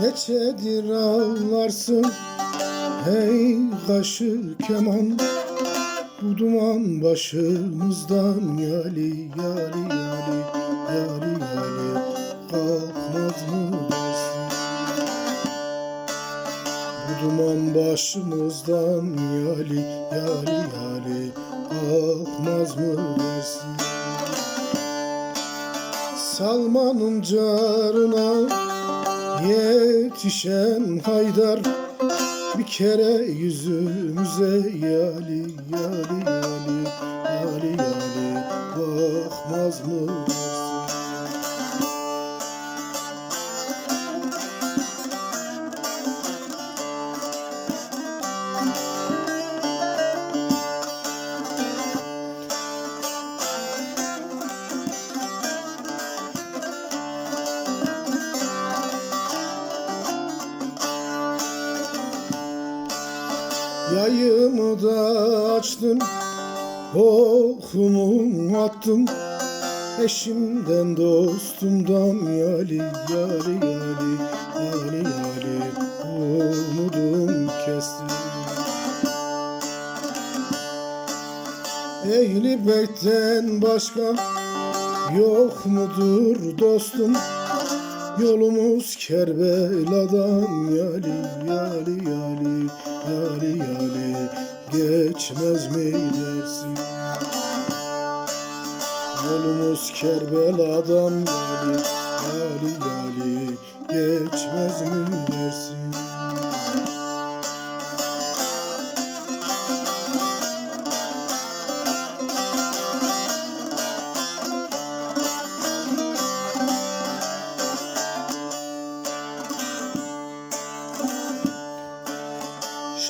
Gecedir ağlarsın? Hey kaşı keman. Bu duman başımızdan Yali yali yali Yali yali. Kalkmaz mı dersin? Bu duman başımızdan Yali yali yali. Kalkmaz mı dersin? Salmanın carına Yetişen haydar bir kere yüzümüze yali yali yali yali yali bakmaz mı Yayımı da açtım Okumu attım Eşimden dostumdan Yali yali yali Yali yali Umudum kestim Ehli beytten başka Yok mudur dostum Yolumuz Kerbela'dan yali yali yali yali yali geçmez mi dersin? Yolumuz Kerbela'dan yali yali yali geçmez mi dersin?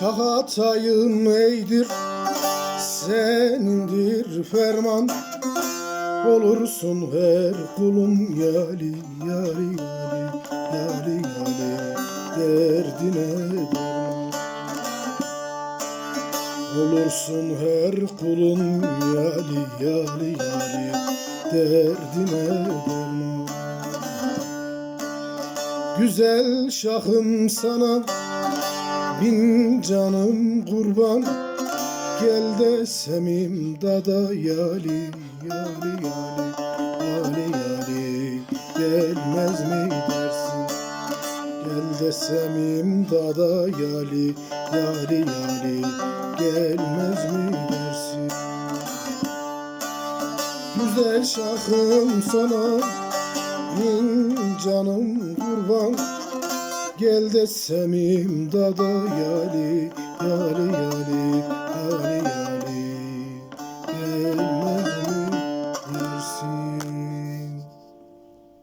Şahatayım eydir Senindir ferman. Olursun her kulum yali yali yali yali yali Derdine derman Olursun her kulun yali yali yali Derdine derman Güzel şahım sana Bin canım kurban. Gel de semim dada yali yali yali yali yali. Gelmez mi dersin? Gel de semim dada yali yali yali. Gelmez mi dersin? Güzel şahım sana Bin canım kurban Gel de semim dada yali yali yali yali yali